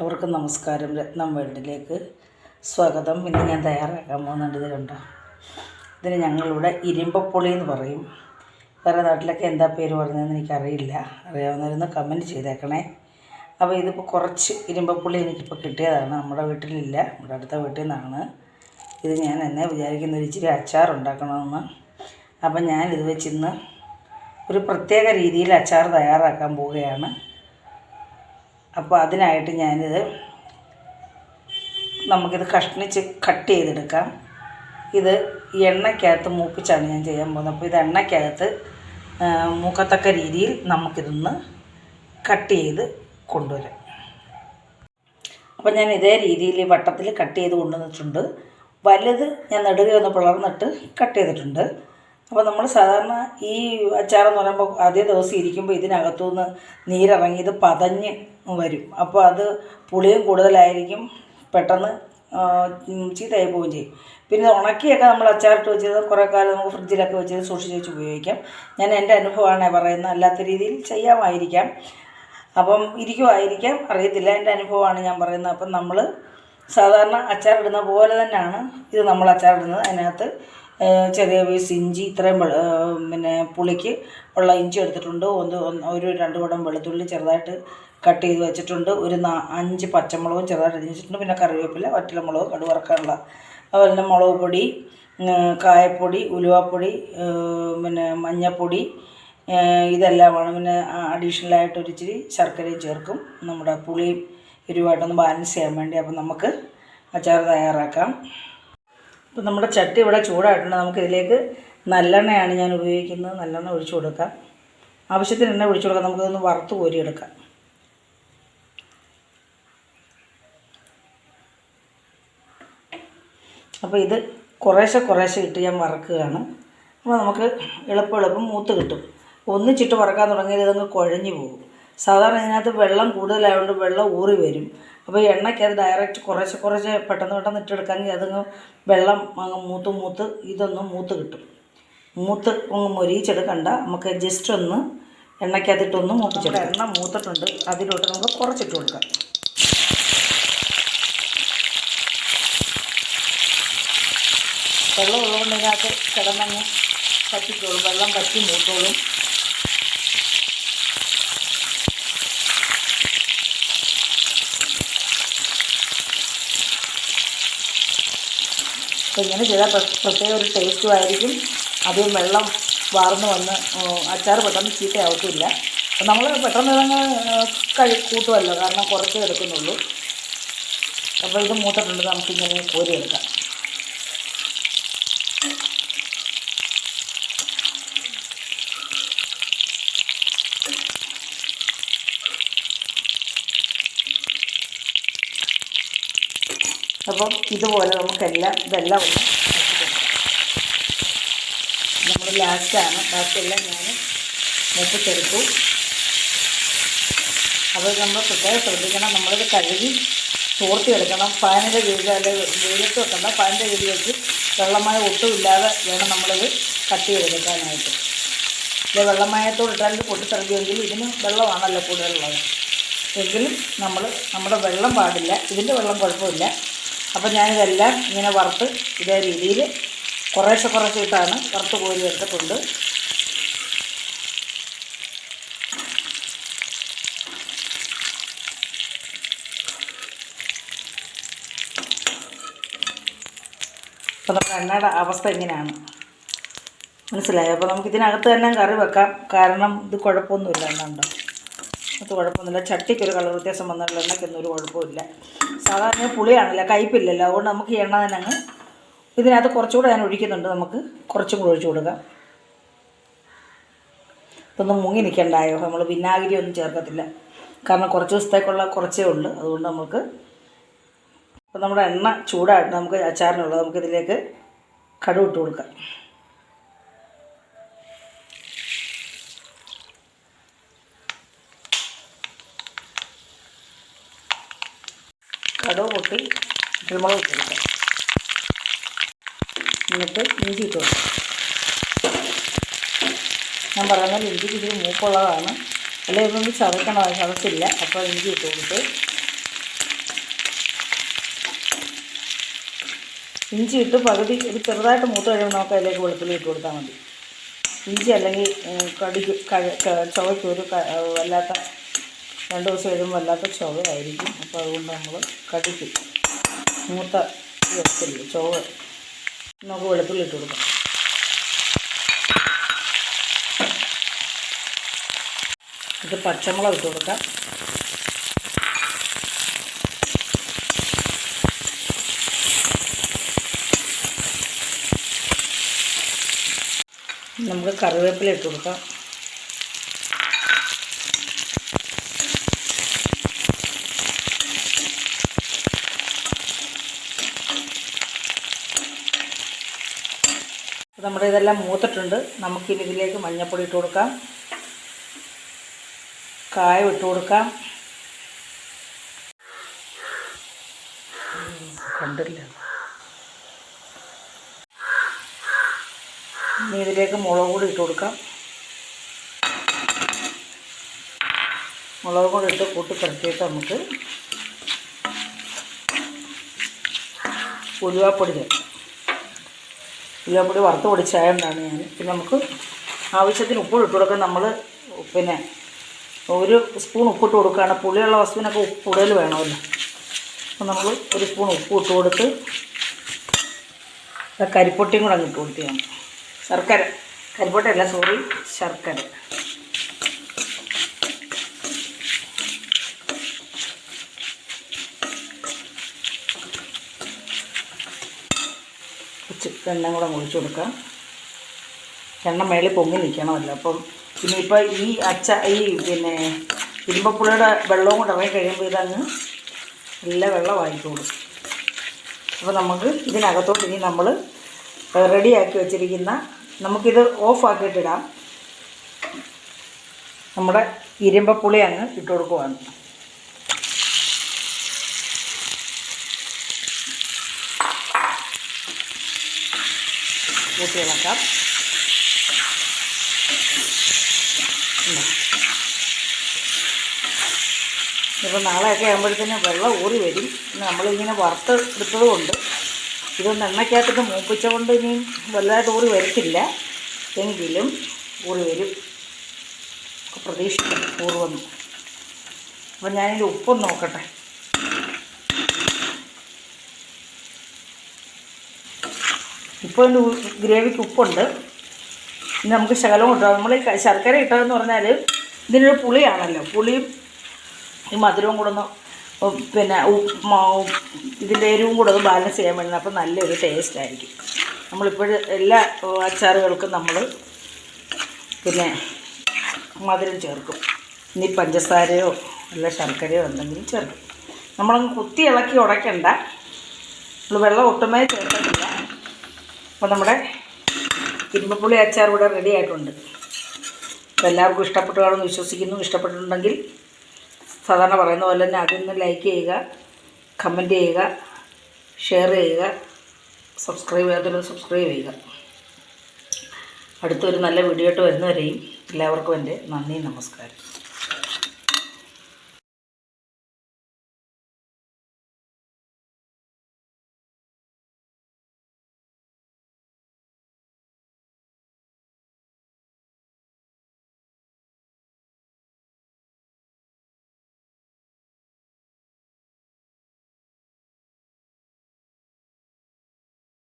എവർക്കും നമസ്കാരം. രത്നം വേൾഡിലേക്ക് സ്വാഗതം. ഇന്ന് ഞാൻ തയ്യാറാക്കാൻ പോകുന്നുണ്ട് ഇത് കണ്ടോ? ഇതിന് ഞങ്ങളിവിടെ ഇരുമ്പപ്പൊളി എന്ന് പറയും. വേറെ നാട്ടിലൊക്കെ എന്താ പേര് പറഞ്ഞതെന്ന് എനിക്കറിയില്ല. അറിയാവുന്നവരൊന്ന് കമന്റ് ചെയ്തേക്കണേ. അപ്പോൾ ഇതിപ്പോൾ കുറച്ച് ഇരുമ്പപ്പുളി എനിക്കിപ്പോൾ കിട്ടിയതാണ്. നമ്മുടെ വീട്ടിലില്ല. നമ്മുടെ അടുത്ത വീട്ടിൽ നിന്നാണ്. ഇത് ഞാൻ എന്നെ വിചാരിക്കുന്ന ഇച്ചിരി അച്ചാർ ഉണ്ടാക്കണമെന്ന്. അപ്പം ഇത് വെച്ചിന്ന് ഒരു പ്രത്യേക രീതിയിൽ അച്ചാർ തയ്യാറാക്കാൻ പോവുകയാണ്. അപ്പോൾ അതിനായിട്ട് ഞാനിത് നമുക്കിത് കഷ്ണിച്ച് കട്ട് ചെയ്തെടുക്കാം. ഇത് എണ്ണയ്ക്കകത്ത് മൂപ്പിച്ചാണ് ഞാൻ ചെയ്യാൻ പോകുന്നത്. അപ്പോൾ ഇത് എണ്ണയ്ക്കകത്ത് മൂക്കത്തക്ക രീതിയിൽ നമുക്കിതൊന്ന് കട്ട് ചെയ്ത് കൊണ്ടുവരാം. അപ്പോൾ ഞാൻ ഇതേ രീതിയിൽ വട്ടത്തിൽ കട്ട് ചെയ്ത് കൊണ്ടുവന്നിട്ടുണ്ട്. വലുത് ഞാൻ നെടുക ഒന്ന് പിളർന്നിട്ട് കട്ട് ചെയ്തിട്ടുണ്ട്. അപ്പോൾ നമ്മൾ സാധാരണ ഈ അച്ചാറെന്ന് പറയുമ്പോൾ അതേ ദിവസം ഇരിക്കുമ്പോൾ ഇതിനകത്തുനിന്ന് നീരിറങ്ങി ഇത് പതഞ്ഞ് വരും. അപ്പോൾ അത് പുളിയും കൂടുതലായിരിക്കും പെട്ടെന്ന് ചീത്തയായി പോവുകയും ചെയ്യും. പിന്നെ ഉണക്കിയൊക്കെ നമ്മൾ അച്ചാറിട്ട് വെച്ചത് കുറേ കാലം നമുക്ക് ഫ്രിഡ്ജിലൊക്കെ വെച്ചത് സൂക്ഷിച്ച് വെച്ച് ഉപയോഗിക്കാം. ഞാൻ എന്റെ അനുഭവമാണ് പറയുന്നത്. അല്ലാത്ത രീതിയിൽ ചെയ്യാമായിരിക്കാം. അപ്പം ഇരിക്കുമായിരിക്കാം. അറിയത്തില്ല എന്റെ അനുഭവമാണ് ഞാൻ പറയുന്നത്. അപ്പം നമ്മൾ സാധാരണ അച്ചാറിടുന്ന പോലെ തന്നെയാണ് ഇത് നമ്മൾ അച്ചാറിടുന്നത്. അതിനകത്ത് ചെറിയ പീസ് ഇഞ്ചി ഇത്രയും പിന്നെ പുളിക്ക് ഉള്ള ഇഞ്ചി എടുത്തിട്ടുണ്ട്. ഒന്ന് ഒരു രണ്ട് കുടം വെളുത്തുള്ളി ചെറുതായിട്ട് കട്ട് ചെയ്ത് വെച്ചിട്ടുണ്ട്. ഒരു അഞ്ച് പച്ചമുളകും ചെറുതായിട്ട് അരിഞ്ഞിട്ടുണ്ട് പിന്നെ കറിവേപ്പില വറ്റലമുളക് കടുവറക്കാനുള്ള അതുപോലെ തന്നെ മുളക് പൊടി കായപ്പൊടി ഉലുവാപ്പൊടി പിന്നെ മഞ്ഞൾപ്പൊടി ഇതെല്ലാമാണ്. പിന്നെ അഡീഷണലായിട്ട് ഒരു ഇച്ചിരി ശർക്കരയും ചേർക്കും. നമ്മുടെ പുളിയും എരിവായിട്ടൊന്ന് ബാലൻസ് ചെയ്യാൻ വേണ്ടി അപ്പം നമുക്ക് അച്ചാർ തയ്യാറാക്കാം. അപ്പം നമ്മുടെ ചട്ടി ഇവിടെ ചൂടായിട്ടുണ്ട്. നമുക്കിതിലേക്ക് നല്ലെണ്ണയാണ് ഞാൻ ഉപയോഗിക്കുന്നത്. നല്ലെണ്ണ ഒഴിച്ചു കൊടുക്കാം. ആവശ്യത്തിന് എണ്ണ ഒഴിച്ചു കൊടുക്കാം. നമുക്കിതൊന്ന് വറുത്ത് കോരിയെടുക്കാം. അപ്പോൾ ഇത് കുറേശ്ശെ കുറേശ്ശെ ഇട്ട് ഞാൻ വറക്കുകയാണ്. അപ്പോൾ നമുക്ക് എളുപ്പം എളുപ്പം മൂത്ത് കിട്ടും. ഒന്നിച്ചിട്ട് വറക്കാൻ തുടങ്ങിയാൽ ഇതങ്ങ് കുഴഞ്ഞു പോകും. സാധാരണ ഇതിനകത്ത് വെള്ളം കൂടുതലായതുകൊണ്ട് വെള്ളം ഊറി വരും. അപ്പോൾ എണ്ണയ്ക്ക് അത് ഡയറക്റ്റ് കുറേശ്ശെ കുറേശ്ശെ പെട്ടെന്ന് പെട്ടെന്ന് ഇട്ടെടുക്കാമെങ്കിൽ അതങ്ങ് വെള്ളം അങ്ങ് മൂത്ത് മൂത്ത് ഇതൊന്നും മൂത്ത് കിട്ടും. മൂത്ത് ഒന്ന് മൊരിയിച്ചെടുക്കണ്ട. നമുക്ക് ജസ്റ്റ് ഒന്ന് എണ്ണയ്ക്കകത്തിട്ടൊന്ന് മൂപ്പിച്ചെടുക്കാം. എണ്ണ മൂത്തിട്ടുണ്ട്. അതിലോട്ട് നമുക്ക് കുറച്ചിട്ട് കൊടുക്കാം. വെള്ളം ഉള്ളതുകൊണ്ട് ഇതിനകത്ത് കിടന്നങ്ങ് പറ്റിക്കോളും വെള്ളം പറ്റി മൂത്തോളും. അപ്പോൾ ഇങ്ങനെ ചെയ്താൽ പ്ര- പ്രത്യേക ഒരു ടേസ്റ്റും ആയിരിക്കും. അധികം വെള്ളം വാർന്നു വന്ന് അച്ചാർ പെട്ടെന്ന് ചീത്തയാവത്തില്ല. അപ്പം നമ്മൾ പെട്ടെന്ന് ഇതങ്ങ് കഴി കൂട്ടുമല്ലോ കാരണം കുറച്ചേ എടുക്കുന്നുള്ളൂ. അപ്പോൾ ഇത് മൂത്തിട്ടുണ്ട്. നമുക്കിങ്ങനെ കോരിയെടുക്കാം. അപ്പം ഇതുപോലെ നമുക്കെല്ലാം ഇതെല്ലാം ഒന്ന് നമ്മൾ ലാസ്റ്റാണ് ബാക്കിയെല്ലാം ഞാൻ മൂപ്പിച്ചെടുത്തു. അപ്പോൾ നമ്മൾ പ്രത്യേകം ശ്രദ്ധിക്കണം. നമ്മളിത് കഴുകി തോർത്തിയെടുക്കണം. ഫാനിന്റെ കീഴിൽ വെയിലത്ത് വെക്കണ്ട. ഫാനിന്റെ കീഴിൽ വെച്ച് വെള്ളമായ ഒട്ടുമില്ലാതെ വേണം നമ്മളിത് കട്ട് ചെയ്തെടുക്കാനായിട്ട് ഇത് വെള്ളമയത്തോട് ഇട്ടാൽ ഇത് പൊട്ടിത്തെറിക്കുമെങ്കിൽ ഇതിന് വെള്ളമാണല്ലോ കൂടുതലുള്ളത്. എങ്കിലും നമ്മൾ നമ്മുടെ വെള്ളം പാടില്ല. ഇതിന്റെ വെള്ളം കുഴപ്പമില്ല. അപ്പോൾ ഞാനിതെല്ലാം ഇങ്ങനെ വറുത്ത് ഇതേ രീതിയിൽ കുറേശ്ശെ ഇട്ടാണ് വറുത്ത് കോരി എടുത്തിട്ടുണ്ട് അപ്പോൾ നമ്മുടെ എണ്ണയുടെ അവസ്ഥ എങ്ങനെയാണ് മനസ്സിലായോ? അപ്പോൾ നമുക്കിതിനകത്ത് തന്നെ കറി വെക്കാം. കാരണം ഇത് കുഴപ്പമൊന്നുമില്ല എണ്ണുണ്ടോ അത് കുഴപ്പമൊന്നുമില്ല. ചട്ടിക്കൊരു കളർ വ്യത്യാസം വന്നുള്ള എണ്ണയ്ക്കൊന്നും ഒരു കുഴപ്പമില്ല സാധാരണ പുളിയാണല്ലോ കയ്പില്ലല്ലോ അതുകൊണ്ട് നമുക്ക് എണ്ണ തന്നെ അങ്ങ് ഇതിനകത്ത് കുറച്ചുകൂടെ ഞാൻ ഒഴിക്കുന്നുണ്ട് നമുക്ക്. കുറച്ചും കൂടെ ഒഴിച്ചു കൊടുക്കാം. ഇതൊന്നും മുങ്ങി നിൽക്കണ്ടായോ? നമ്മൾ വിനാഗിരി ഒന്നും ചേർക്കത്തില്ല. കാരണം കുറച്ച് ദിവസത്തേക്കുള്ള കുറച്ചേ ഉള്ളൂ. അതുകൊണ്ട് നമുക്ക് അപ്പോൾ നമ്മുടെ എണ്ണ ചൂടായിട്ട് നമുക്ക് അച്ചാറിനുള്ളത് നമുക്കിതിലേക്ക് കടുവിട്ട് കൊടുക്കാം. കടുക് പൊട്ടി കുരുമുളക് ഇട്ടെടുക്കാം എന്നിട്ട് ഇഞ്ചി ഇട്ട് കൊടുക്കാം. ഞാൻ പറയുന്നത് ഇഞ്ചിക്ക് ഇച്ചിരി മൂപ്പുള്ളതാണ്. അല്ലെ ഇതൊന്നും ചതക്കണ ചതച്ചില്ല അപ്പോൾ ഇഞ്ചി ഇട്ട് കൊടുത്ത് ഇഞ്ചി ഇട്ട് പകുതി ഒരു ചെറുതായിട്ട് മൂത്ത് കഴിയുമ്പോൾ നമുക്ക് അതിലേക്ക് വെളുത്തുള്ളി ഇട്ട് കൊടുത്താൽ മതി. ഇഞ്ചി അല്ലെങ്കിൽ കടിക്ക് ചുവയ്ക്ക് ഒരു വല്ലാത്ത രണ്ട് ദിവസം കഴിയുമ്പോൾ വല്ലാത്ത ചുവയായിരിക്കും. അപ്പോൾ അതുകൊണ്ട് നമ്മൾ കടിക്ക് മൂത്ത വെച്ചില്ല ചുവ. നമുക്ക് വെളുത്തുള്ളി ഇട്ട് കൊടുക്കാം. ഇത് പച്ചമുളക് ഇട്ട് കൊടുക്കാം. നമുക്ക് കറിവേപ്പില ഇട്ട് കൊടുക്കാം. ഇതെല്ലാം മൂത്തിട്ടുണ്ട്. നമുക്കിനി ഇതിലേക്ക് മഞ്ഞൾപ്പൊടി ഇട്ട് കൊടുക്കാം. കായം ഇട്ട് കൊടുക്കാം. കണ്ടില്ല. ഇനി ഇതിലേക്ക് മുളക് കൂടി ഇട്ട് കൊടുക്കാം. മുളക് കൂടി ഇട്ട് കൂട്ടി കിടത്തിയിട്ട് നമുക്ക് ഉലുവാപ്പൊടി ചേർക്കാം. ഉലുവാപ്പൊടി വറുത്ത് പൊടിച്ചായതുകൊണ്ടാണ് ഞാൻ. പിന്നെ നമുക്ക് ആവശ്യത്തിന് ഉപ്പ് ഇട്ട് കൊടുക്കാൻ നമ്മൾ പിന്നെ ഒരു സ്പൂൺ ഉപ്പിട്ട് കൊടുക്കുകയാണ്. പുളിയുള്ള വസ്തുവിനൊക്കെ ഉപ്പ് കൂടുതൽ വേണമല്ലോ. അപ്പോൾ നമ്മൾ ഒരു സ്പൂൺ ഉപ്പ് ഇട്ട് കൊടുത്ത് കരിപ്പൊട്ടിയും കൂടെ അങ്ങ് ഇട്ട് കൊടുത്തിയാണ് ശർക്കര. കരിപ്പൊട്ടയല്ല സോറി ശർക്കര. കുറച്ച് എണ്ണ കൂടെ ഒഴിച്ചു കൊടുക്കാം. എണ്ണ മേളിൽ പൊങ്ങി നിൽക്കണമല്ലോ. അപ്പം ഇനിയിപ്പോൾ ഈ അച്ച ഈ പിന്നെ ഇരുമ്പപ്പുളിയുടെ വെള്ളവും കൂടെ ഇറങ്ങി കഴിയുമ്പോൾ ഇതങ്ങ് നല്ല വെള്ളമായിക്കോളും അപ്പോൾ നമുക്ക് ഇതിനകത്തോട്ട് ഇനി നമ്മൾ റെഡിയാക്കി വെച്ചിരിക്കുന്ന നമുക്കിത് ഓഫാക്കിയിട്ടിടാം നമ്മുടെ ഇരുമ്പപ്പുളി അങ്ങ് ഇട്ട് കൊടുക്കുവാണ്. കൂട്ടി ഇളക്കാം ഇതാ. ഇപ്പം നാളെയൊക്കെ ആകുമ്പോഴത്തേന് വെള്ളം ഊറി വരും. നമ്മളിങ്ങനെ വറുത്ത് എടുത്തത് കൊണ്ട് ഇതൊന്ന് എണ്ണയ്ക്കകത്തിട്ട് മൂപ്പിച്ച കൊണ്ട് ഇനിയും വലുതായിട്ട് ഊറി വരത്തില്ല. എങ്കിലും ഊറി വരും. പ്രതീക്ഷിക്കും ഊറുവെന്ന് അപ്പം ഞാനിതിൽ ഉപ്പൊന്ന് നോക്കട്ടെ. ഇതിന്റെ ഗ്രേവിക്ക് ഉപ്പുണ്ട്. ഇനി നമുക്ക് ശകലം ഇട്ടാം. നമ്മൾ ശർക്കര ഇട്ടതെന്ന് പറഞ്ഞാൽ ഇതിനൊരു പുളിയാണല്ലോ. പുളിയും ഈ മധുരവും കൂടെ ഒന്ന് പിന്നെ ഇതിന്റെ എരിവും കൂടെ ഒന്ന് ബാലൻസ് ചെയ്യാൻ വേണ്ടി അപ്പോൾ നല്ലൊരു ടേസ്റ്റ് ആയിരിക്കും. നമ്മളിപ്പോഴും എല്ലാ അച്ചാറുകൾക്കും നമ്മൾ പിന്നെ മധുരം ചേർക്കും. ഇനി പഞ്ചസാരയോ അല്ല ശർക്കരയോ എന്തെങ്കിലും ചേർക്കും. നമ്മളങ്ങ് കുത്തി ഇളക്കി ഉടയ്ക്കണ്ട. നമ്മൾ വെള്ളം ഒട്ടുമേ ചേർക്കത്തില്ല. അപ്പോൾ നമ്മുടെ ഇരുമ്പപ്പുളി അച്ചാർ ഇവിടെ റെഡി ആയിട്ടുണ്ട്. അപ്പോൾ എല്ലാവർക്കും ഇഷ്ടപ്പെട്ടു കാണുമെന്ന് വിശ്വസിക്കുന്നു. ഇഷ്ടപ്പെട്ടിട്ടുണ്ടെങ്കിൽ സാധാരണ പറയുന്ന പോലെ തന്നെ അതിൽ ലൈക്ക് ചെയ്യുക കമന്റ് ചെയ്യുക ഷെയർ ചെയ്യുക സബ്സ്ക്രൈബ് ചെയ്യാത്തവരും സബ്സ്ക്രൈബ് ചെയ്യുക. അടുത്തൊരു നല്ല വീഡിയോ ആയിട്ട് വരുന്നവരെയും എല്ലാവർക്കും എന്റെ നന്ദി നമസ്കാരം.